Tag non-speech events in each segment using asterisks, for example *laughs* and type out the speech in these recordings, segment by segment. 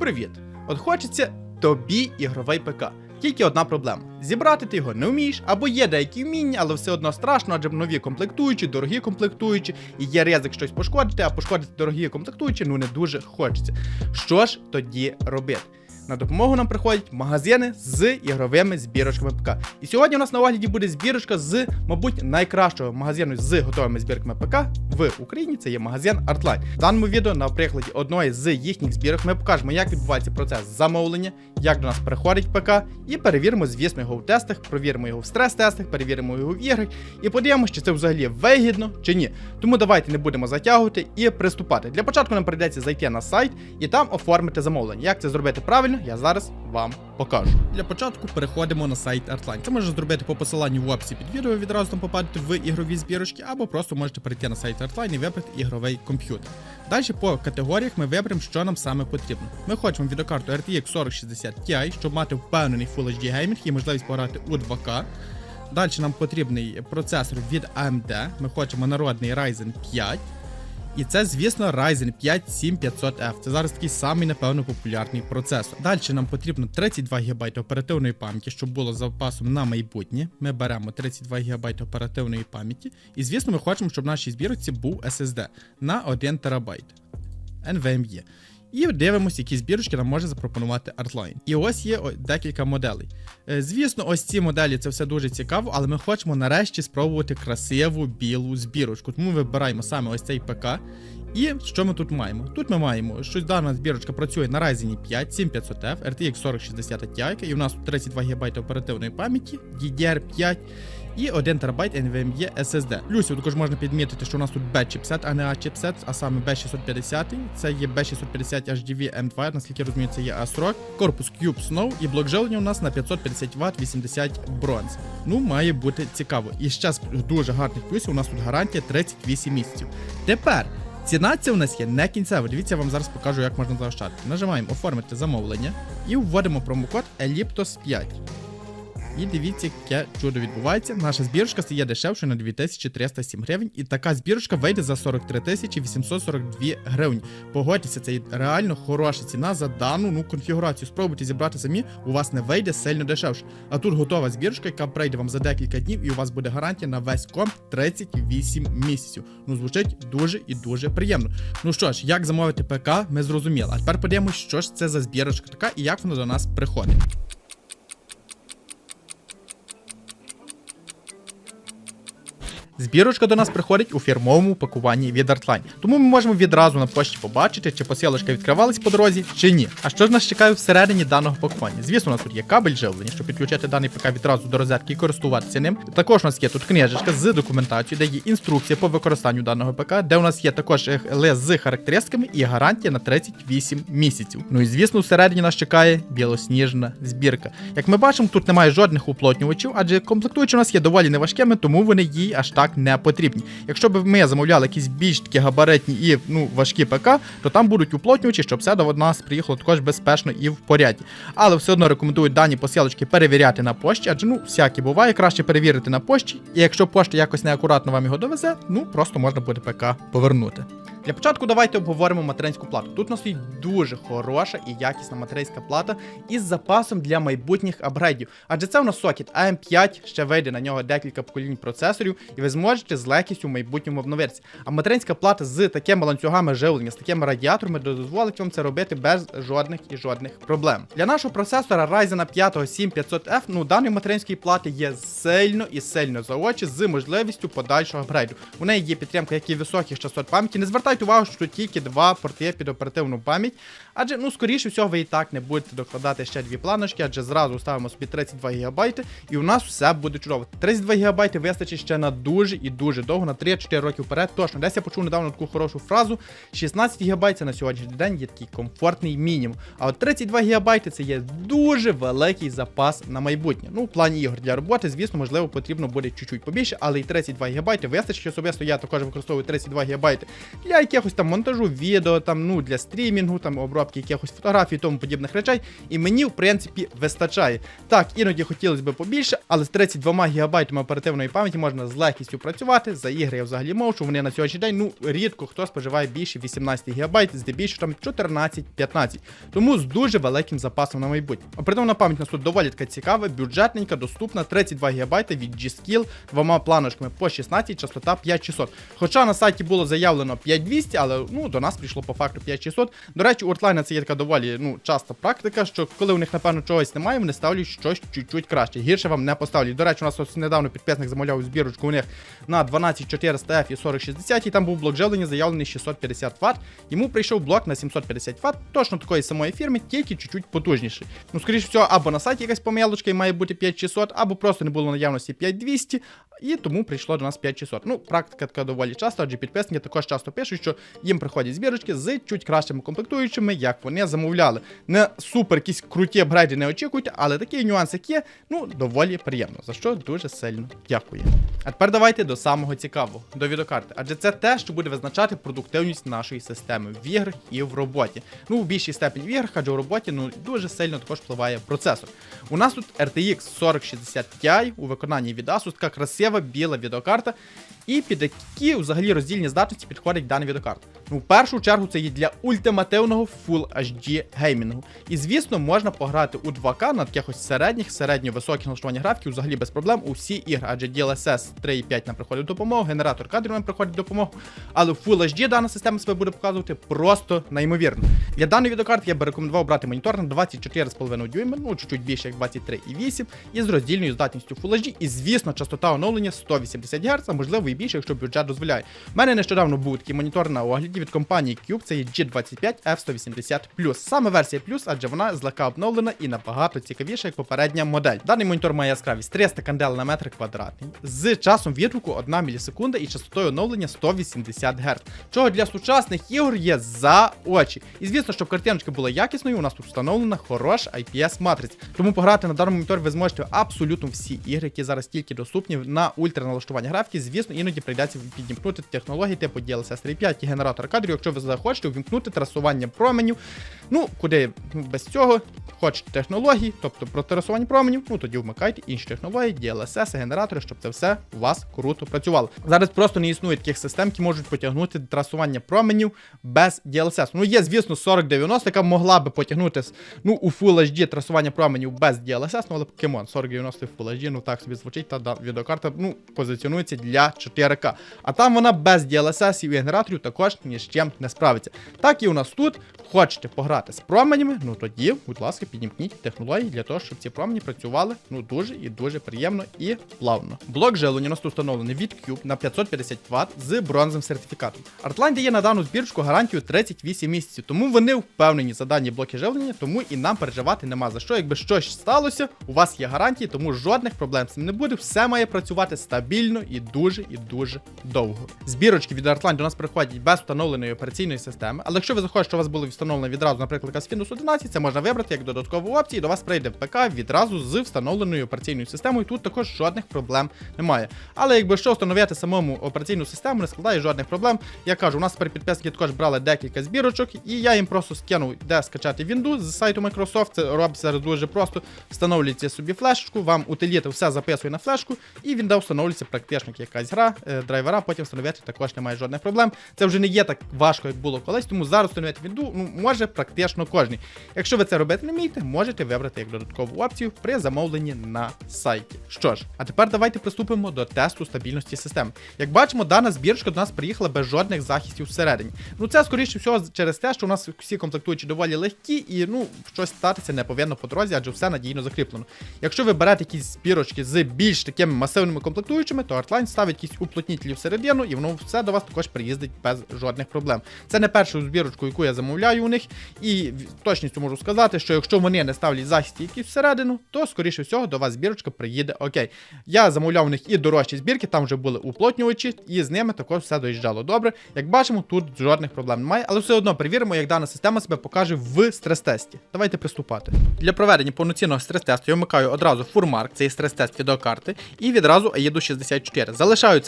Привіт! От хочеться тобі ігровий ПК. Тільки одна проблема: зібрати ти його не вмієш, або є деякі вміння, але все одно страшно, адже нові комплектуючі, дорогі комплектуючі, і є ризик щось пошкодити, а пошкодити дорогі комплектуючі ну не дуже хочеться. Що ж тоді робити? На допомогу нам приходять магазини з ігровими збірочками ПК. І сьогодні у нас на огляді буде збірочка з, мабуть, найкращого магазину з готовими збірками ПК в Україні. Це є магазин Artline. В даному відео на прикладі одної з їхніх збірок ми покажемо, як відбувається процес замовлення, як до нас приходить ПК, і перевіримо, звісно, його в тестах, провіримо його в стрес-тестах, перевіримо його в іграх і подивимося, чи це взагалі вигідно чи ні. Тому давайте не будемо затягувати і приступати. Для початку нам прийдеться зайти на сайт і там оформити замовлення. Як це зробити правильно, я зараз вам покажу. Для початку переходимо на сайт Artline. Це можна зробити по посиланню в описі під відео, відразу там попадете в ігрові збірочки, або просто можете перейти на сайт Artline і вибрати ігровий комп'ютер. Далі по категоріях ми виберемо, що нам саме потрібно. Ми хочемо відеокарту RTX 4060 Ti, щоб мати впевнений Full HD геймінг і можливість пограти у 2К. Далі нам потрібний процесор від AMD. Ми хочемо народний Ryzen 5. І це, звісно, Ryzen 5 7500F. Це зараз такий самий, напевно, популярний процесор. Далі нам потрібно 32 ГБ оперативної пам'яті, щоб було запасом на майбутнє. Ми беремо 32 ГБ оперативної пам'яті. І, звісно, ми хочемо, щоб в нашій збірці був SSD на 1 ТБ. NVMe. І дивимося, які збірочки нам може запропонувати Artline. І ось є декілька моделей. Е, Звісно, ось ці моделі це все дуже цікаво, але ми хочемо нарешті спробувати красиву білу збірочку. Тому ми вибираємо саме ось цей ПК. І що ми тут маємо? Тут ми маємо, що дана збірочка працює на Ryzen 5 7500F, RTX 4060 Ti, і у нас тут 32 ГБ оперативної пам'яті, DDR5 і 1 ТБ NVMe SSD. Плюсів також можна підмітити, що у нас тут B-чіпсет, а не A-чіпсет, а саме B650. Це є B650 HDV M2, наскільки я розумію, це є A40. Корпус Cube Snow і блок живлення у нас на 550 Вт 80 бронз. Ну, має бути цікаво. І ще з дуже гарних плюсів у нас тут гарантія 38 місяців. Тепер. Ціна ця у нас є не кінцева. Дивіться, я вам зараз покажу, як можна заощадити. Нажимаємо оформити замовлення і вводимо промокод Elliptos 5. І дивіться, яке чудо відбувається. Наша збірочка стає дешевшою на 2307 гривень, і така збірочка вийде за 43 842 гривні. Погодьтеся, це реально хороша ціна за дану ну, конфігурацію. Спробуйте зібрати самі, у вас не вийде сильно дешевше. А тут готова збірочка, яка прийде вам за декілька днів, і у вас буде гарантія на весь комп 38 місяців. Ну, звучить дуже і дуже приємно. Ну що ж, як замовити ПК, ми зрозуміли. А тепер подивимось, що ж це за збірочка така і як вона до нас приходить. Збірочка до нас приходить у фірмовому пакуванні від Artline. Тому ми можемо відразу на пошті побачити, чи посилочка відкривалась по дорозі, чи ні. А що ж нас чекає всередині даного пакування? Звісно, у нас тут є кабель живлення, щоб підключити даний ПК відразу до розетки і користуватися ним. Також у нас є тут книжечка з документацією, де є інструкція по використанню даного ПК, де у нас є також лист з характеристиками і гарантія на 38 місяців. Ну і звісно, всередині нас чекає білосніжна збірка. Як ми бачимо, тут немає жодних уплотнювачів, адже комплектуючі у нас є доволі неважкими, тому вони їй аж так не потрібні. Якщо б ми замовляли якісь більш такі габаритні і ну, важкі ПК, то там будуть уплотнювачі, щоб все до нас приїхало також безпечно і в порядку. Але все одно рекомендують дані посилочки перевіряти на пошті, адже ну всякі буває, краще перевірити на пошті. І якщо пошта якось неакуратно вам його довезе, ну просто можна буде ПК повернути. Для початку давайте обговоримо материнську плату. Тут у нас стоїть дуже хороша і якісна материнська плата із запасом для майбутніх апгрейдів. Адже це у нас сокет AM5, ще вийде на нього декілька поколінь процесорів, і ви зможете з легкістю в майбутньому обновитися. А материнська плата з такими ланцюгами живлення, з такими радіаторами дозволить вам це робити без жодних і жодних проблем. Для нашого процесора Ryzen 5 7500F, ну даної материнської плати є сильно і сильно за очі з можливістю подальшого апгрейду. У неї є підтримка як і високих частот пам'яті. Не звертайте увагу, що тут тільки два порти під оперативну пам'ять. Адже, ну, скоріше всього, ви і так не будете докладати ще дві планочки, адже зразу ставимо собі 32 ГБ, і у нас все буде чудово. 32 ГБ вистачить ще на дуже і дуже довго, на 3-4 роки вперед. Точно, десь я почув недавно таку хорошу фразу. 16 ГБ це на сьогоднішній день є такий комфортний мінімум. А от 32 ГБ це є дуже великий запас на майбутнє. Ну, в плані ігор для роботи, звісно, можливо, потрібно буде чуть-чуть побільше, але і 32 ГБ вистачить. Особисто я також використовую 32 ГБ для якихось там монтажу відео, там, ну, для стрімінгу, там, обробки якихось фотографій тому подібних речей. І мені, в принципі, вистачає. Так, іноді хотілося б побільше, але з 32 гігабайтами оперативної пам'яті можна з легкістю працювати. За ігри я взагалі мовчу, вони на сьогоднішній день, ну, рідко хто споживає більше 18 гігабайт, здебільшого там 14-15. Тому з дуже великим запасом на майбутнє. Оперативна пам'ять у нас тут доволі така цікава, бюджетненька, доступна, 32 ГБ від G-Skill, двома планочками по 16, частота 5600. Хоча на сайті було заявлено 5200, але ну, до нас прийшло по факту 5600. До речі, у Ortline це є така доволі ну, часта практика, що коли у них, напевно, чогось немає, вони ставлять щось чуть-чуть краще. Гірше вам не поставлять. До речі, у нас ось недавно підписник замовляв збірочку у них на 12400F і 4060, і там був блок живлення заявлений 650 Вт. Йому прийшов блок на 750 Вт, точно такої самої фірми, тільки чуть-чуть потужніший. Ну, скоріш всього, або на сайті якась помилочка і має бути 5600, або просто не було наявності 5200, і тому прийшло до нас 5600. Ну, практика така доволі часто, адже підписники також часто пишуть, що їм приходять збірочки з чуть кращими комплектуючими, як вони замовляли. Не супер якісь круті апгрейди не очікуйте, але такий нюанс, як є, ну, доволі приємно, за що дуже сильно дякую. А тепер давайте до самого цікавого, до відеокарти. Адже це те, що буде визначати продуктивність нашої системи в іграх і в роботі. Ну, в більшій степені в іграх, адже у роботі ну, дуже сильно також впливає процесор. У нас тут RTX 4060 Ti у виконанні від Asus, така красива біла відеокарта, і під які взагалі роздільні здатності підходить дана відеокарта. Ну, в першу чергу це є для ультимативного Full HD геймінгу. І звісно, можна пограти у 2К на якихось середніх, середньо-високих налаштуваннях графіків, взагалі без проблем у всі ігри, адже DLSS 3.5 нам приходить допомогу, генератор кадрів нам приходить допомогу. Але Full HD дана система себе буде показувати просто неймовірно. Для даної відеокарти я би рекомендував брати монітор на 24,5 дюйма, ну чуть-чуть більше як 23,8, і з роздільною здатністю Full HD, і звісно, частота оновлення 180 Гц, а можливо і більше, якщо бюджет дозволяє. У мене нещодавно був такий монітор на огляді від компанії Cube, це є G25 F180 Саме версія Plus, адже вона злегка обновлена і набагато цікавіша, як попередня модель. Даний монітор має яскравість 300 кандел на метр квадратний, з часом відгуку 1 мілісекунда і частотою оновлення 180 Гц, чого для сучасних ігор є за очі. І звісно, щоб картиночка була якісною, у нас тут встановлена хороша IPS матриця. Тому пограти на даному моніторі ви зможете абсолютно всі ігри, які зараз тільки доступні на ультраналаштування графіки. Звісно, іноді прийдеться підімкнути технології типу DLSS 3.5 і генератор кадрів, якщо ви захочете увімкнути трасування променів. Ну, куди без цього хочете технології, тобто про трасування променів, ну тоді вмикайте інші технології, DLSS, генератори, щоб це все у вас круто працювало. Зараз просто не існує таких систем, які можуть потягнути трасування променів без DLSS. Ну, є, звісно, 4090, яка могла би потягнути ну, у Full HD трасування променів без DLSS, ну але покемон 4090 в Full HD, ну так собі звучить, та да, відеокарта ну, позиціонується для 4К. А там вона без DLSS і генераторів також ні з чим не справиться. Так і у нас тут. Хочете пограти з променями, ну тоді, будь ласка, підімкніть технології для того, щоб ці промені працювали ну дуже і дуже приємно і плавно. Блок живлення у нас тут встановлений від Cube на 550 Вт з бронзовим сертифікатом. Artline дає на дану збірочку гарантію 38 місяців, тому вони впевнені за дані блоки живлення, тому і нам переживати нема за що. Якби щось сталося, у вас є гарантії, тому жодних проблем з цим не буде. Все має працювати стабільно і дуже і дуже довго. Збірочки від Artline до нас приходять без встановленої операційної системи, але якщо ви захочете, щоб у вас були встановлені відразу, наприклад, якась Windows 11, це можна вибрати як додаткову опцію, і до вас прийде ПК відразу з встановленою операційною системою. Тут також жодних проблем немає. Але якби що встановити самому операційну систему, не складає жодних проблем. Я кажу, у нас тепер підписники також брали декілька збірочок, і я їм просто скинув, де скачати Windows з сайту Microsoft. Це робиться дуже просто. Встановлюється собі флешку, вам утиліти все записує на флешку, і він дав встановлюється практично якась гра, е, драйвера, потім встановити також немає жодних проблем. Це вже не є так важко, як було колись, тому зараз встановити Windows ну, може практично кожен. Якщо ви це робити не вмієте, можете вибрати як додаткову опцію при замовленні на сайті. Що ж, а тепер давайте приступимо до тесту стабільності системи. Як бачимо, дана збірочка до нас приїхала без жодних захистів всередині. Ну це скоріше всього через те, що у нас всі комплектуючі доволі легкі, і ну щось статися не повинно по дорозі, адже все надійно закріплено. Якщо ви берете якісь збірочки з більш такими масивними комплектуючими, то Artline ставить якісь уплотнітелі всередину, і воно все до вас також приїздить без жодних проблем. Це не першу збірочку, яку я замовляю у них, і точністю можу сказати, що якщо вони не ставлять захисті якісь всередину, то скоріше всього до вас збірочка приїде окей. Я замовляв у них і дорожчі збірки, там вже були уплотнювачі, і з ними також все доїжджало добре. Як бачимо, тут жодних проблем немає, але все одно перевіримо, як дана система себе покаже в стрес-тесті. Давайте приступати. Для проведення повноцінного стрес-тесту я вмикаю одразу фурмарк, це є стрес-тест відеокарти, і відразу AEDU 64.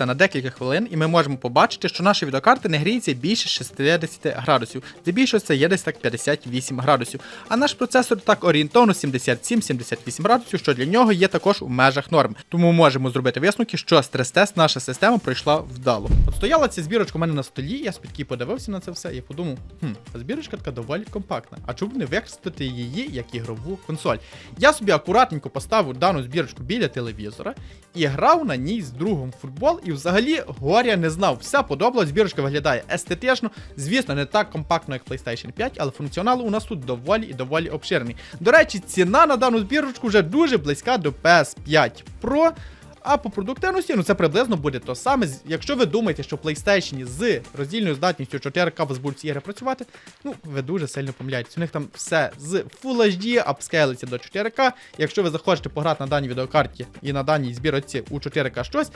Залишаються на декілька хвилин, і ми можемо побачити, що наша відеокарта не гріється більше 60 градусів. Здебільшого це є десь так 58 градусів. А наш процесор так орієнтовно 77-78 градусів, що для нього є також у межах норм. Тому можемо зробити висновки, що стрес-тест наша система пройшла вдало. От стояла ця збірочка у мене на столі, я такий подивився на це все і подумав, хм, збірочка така доволі компактна. А чому б не використати її як ігрову консоль? Я собі акуратненько поставив дану збірочку біля телевізора і грав на ній з другом футбол, і взагалі горя не знав. Все подобалось, збірочка виглядає естетично. Звісно, не так компактно, як PlayStation 5, але функціонал у нас тут доволі і доволі обширний. До речі, ціна на дану збірочку вже дуже близька до PS5 Pro. А по продуктивності, ну це приблизно буде то саме. Якщо ви думаєте, що в PlayStation з роздільною здатністю 4К вас будуть ці ігри працювати, ну ви дуже сильно помиляєтесь. У них там все з Full HD апскейлиться до 4К. Якщо ви захочете пограти на даній відеокарті і на даній збірці у 4К щось,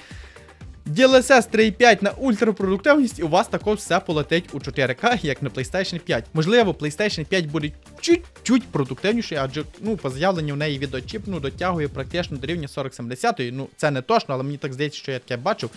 DLSS 3.5 на ультрапродуктивність, і у вас також все полетить у 4К, як на PlayStation 5. Можливо, PlayStation 5 буде чуть-чуть продуктивніший, адже ну, по заявленню в неї відеочіп ну, дотягує практично до рівня 4070. Ну, це не точно, але мені так здається, що я таке бачив.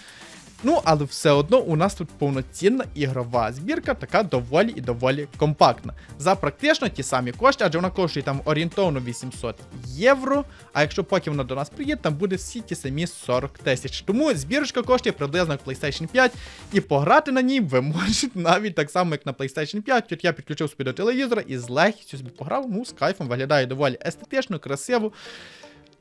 Ну, але все одно у нас тут повноцінна ігрова збірка, така доволі і доволі компактна. За практично ті самі кошти, адже вона коштує там орієнтовно 800 євро. А якщо поки вона до нас приїде, там буде всі ті самі 40 тисяч. Тому збірочка коштує приблизно як PlayStation 5, і пограти на ній ви *laughs* можете навіть так само, як на PlayStation 5. От я підключив собі до телевізора і з легкістю собі пограв. Ну, з кайфом виглядає доволі естетично, красиво.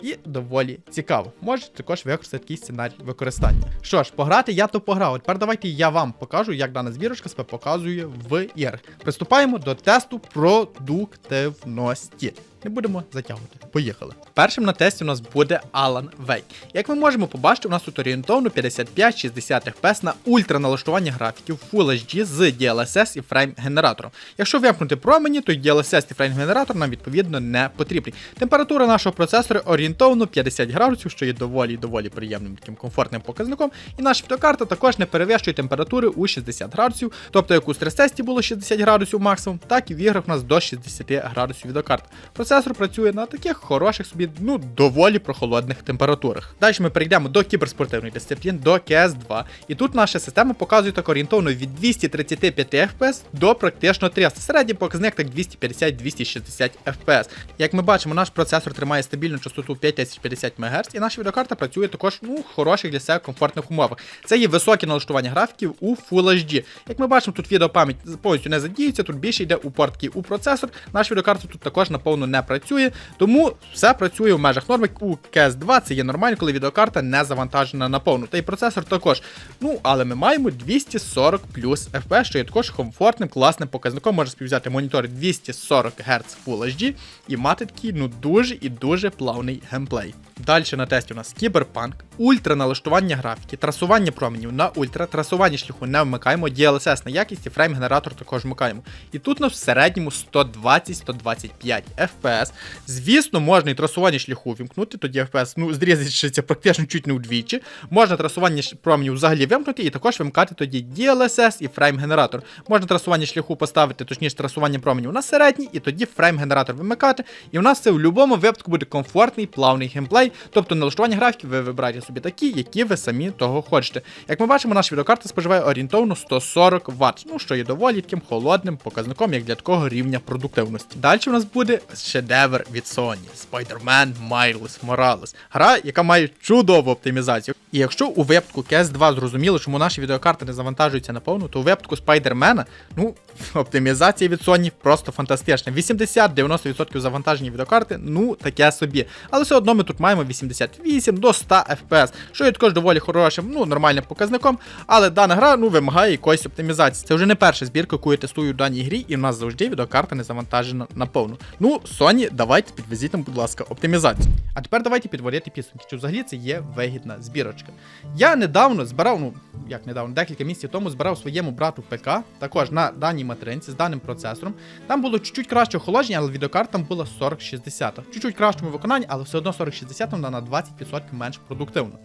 І доволі цікаво. Можете також використати такий сценарій використання. Що ж, пограти я то пограв. Тепер давайте я вам покажу, як дана збірочка себе показує в іграх. Приступаємо до тесту продуктивності. Не будемо затягувати. Поїхали. Першим на тесті у нас буде Alan Wake. Як ми можемо побачити, у нас тут орієнтовно 55-60 FPS на ультраналаштування графіків Full HD з DLSS і фрейм генератором. Якщо вимкнути промені, то DLSS і фрейм генератор нам відповідно не потрібні. Температура нашого процесора орієнтовно 50 градусів, що є доволі доволі приємним таким комфортним показником. І наша відеокарта також не перевищує температури у 60 градусів, тобто як у стрес-тесті було 60 градусів максимум, так і в іграх у нас до 60 градусів відеокарта. Процесор працює на таких хороших собі, ну доволі прохолодних температурах. Далі ми перейдемо до кіберспортивної дисциплін, до cs 2 І тут наша система показує так орієнтовно від 235 FPS до практично 300. Середній показник так 250-260 FPS. Як ми бачимо, наш процесор тримає стабільну частоту 5050 МГц, і наша відеокарта працює також ну, хороших для себе комфортних умовах. Це є високі налаштування графіків у Full HD. Як ми бачимо, тут відеопам'ять повністю не задіюється, тут більше йде упор такий у процесор. Наша відеокарта тут також наповно не працює, тому все працює в межах норми. У cs 2 це є нормально, коли відеокарта не завантажена на повну. Та й процесор також. Ну, але ми маємо 240 плюс FPS, що є також комфортним, класним показником. Може співвзяти монітор 240 Гц Full HD і мати такий ну дуже і дуже плавний геймплей. Далі на тесті у нас кіберпанк, ультра налаштування графіки, трасування променів на ультра, трасування шляху не вмикаємо, DLSS на якість і фрейм-генератор також вмикаємо. І тут у нас в середньому 120-125 FPS. Звісно, можна і трасування шляху вімкнути, тоді FPS ну, зрізається практично чуть не вдвічі. Можна трасування променів взагалі вимкнути і також вимкати тоді DLSS і фрейм-генератор. Можна трасування шляху поставити, точніше трасування променів на середній, і тоді фрейм-генератор вимикати. І у нас це в будь-якому випадку буде комфортний, плавний геймплей. Тобто налаштування графіків ви вибираєте собі такі, які ви самі того хочете. Як ми бачимо, наша відеокарта споживає орієнтовно 140 Вт, ну що є доволі таким холодним показником, як для такого рівня продуктивності. Далі у нас буде шедевр від Sony Spider-Man Miles Morales. Гра, яка має чудову оптимізацію. І якщо у випадку cs 2 зрозуміло, чому наші відеокарти не завантажуються наповну, то у випадку Spider-Man, ну, *laughs* оптимізація від Sony просто фантастична. 80-90% завантаження відеокарти, ну таке собі. Але все одно ми тут маємо 88 до 100 FPS, що є також доволі хорошим, ну, нормальним показником. Але дана гра ну, вимагає якоїсь оптимізації. Це вже не перша збірка, яку я тестую в даній грі, і в нас завжди відеокарта не завантажена наповну. Ну, Sony, давайте підвезіть нам, будь ласка, оптимізацію. А тепер давайте підводити підсумки, чи взагалі це є вигідна збірочка. Я недавно збирав, ну як недавно, декілька місяців тому збирав своєму брату ПК, також на даній материнці з даним процесором. Там було чуть-чуть краще охолодження, але відеокарта там була 4060. Чуть-чуть кращому виконанні, але все одно 4060 вона на 20% менш продуктивна.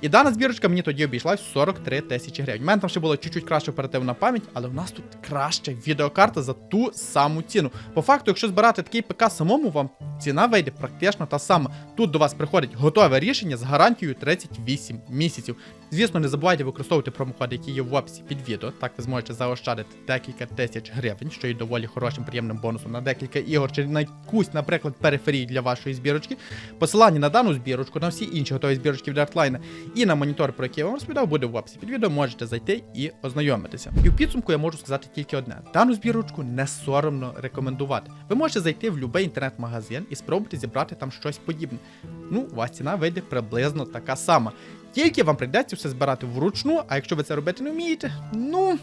І дана збірочка мені тоді обійшлась 43 тисячі гривень. У мене там ще була чуть-чуть краще оперативна пам'ять, але в нас тут краща відеокарта за ту саму ціну. По факту, якщо збирати такий ПК самому, вам ціна вийде практично та сама. Тут до вас приходить готове рішення з гарантією 38 місяців. Звісно, не забувайте використовувати промокоди, які є в описі під відео. Так ви зможете заощадити декілька тисяч гривень, що є доволі хорошим приємним бонусом на декілька ігор чи на якусь, наприклад, периферію для вашої збірочки. Посилання на дану збірочку, на всі інші готові збірочки від Artline і на монітор, про який я вам розповідав, буде в описі під відео. Можете зайти і ознайомитися. І в підсумку я можу сказати тільки одне: дану збірочку не соромно рекомендувати. Ви можете зайти в будь-який інтернет-магазин і спробувати зібрати там щось подібне. Ну, у вас ціна вийде приблизно така сама. Тільки вам прийдеться все збирати вручну, а якщо ви це робити не вмієте, ну.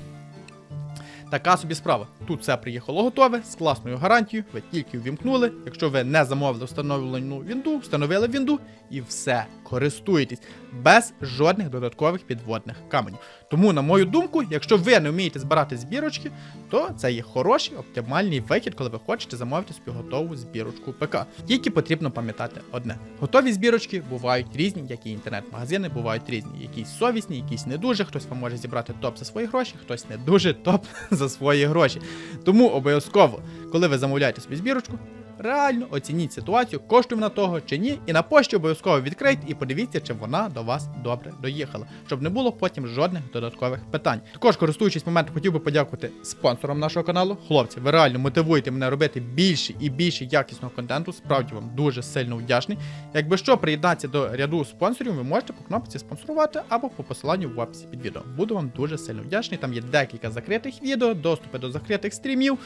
Така собі справа. Тут все приїхало готове, з класною гарантією, ви тільки ввімкнули. Якщо ви не замовили встановлену вінду, встановили вінду і все, користуєтесь без жодних додаткових підводних каменів. Тому, на мою думку, якщо ви не вмієте збирати збірочки, то це є хороший оптимальний вихід, коли ви хочете замовити собі готову збірочку ПК. Тільки потрібно пам'ятати одне: готові збірочки бувають різні, як і інтернет-магазини, бувають різні, якісь совісні, якісь не дуже. Хтось вам може зібрати топ за свої гроші, хтось не дуже топ *laughs* за свої гроші. Тому обов'язково, коли ви замовляєте собі збірочку, реально оцініть ситуацію, коштує того чи ні, і на пошті обов'язково відкрийте і подивіться, чи вона до вас добре доїхала, щоб не було потім жодних додаткових питань. Також, користуючись моментом, хотів би подякувати спонсорам нашого каналу. Хлопці, ви реально мотивуєте мене робити більше і більше якісного контенту. Справді вам дуже сильно вдячний. Якби що, приєднатися до ряду спонсорів, ви можете по кнопці спонсорувати або по посиланню в описі під відео. Буду вам дуже сильно вдячний. Там є декілька закритих відео, доступи до закритих стрімів.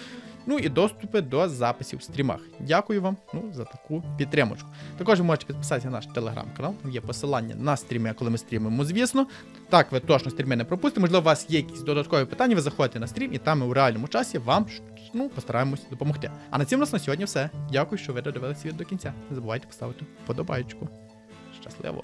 Ну і доступи до записів в стрімах. Дякую вам ну, за таку підтримочку. Також ви можете підписатися на наш телеграм-канал. Там є посилання на стріми, коли ми стрімимо, звісно. Так, ви точно стріми не пропустите. Можливо, у вас є якісь додаткові питання, ви заходите на стрім, і там ми у реальному часі вам ну, постараємось допомогти. А на цьому нас на сьогодні все. Дякую, що ви додивилися відео до кінця. Не забувайте поставити вподобайку. Щасливо!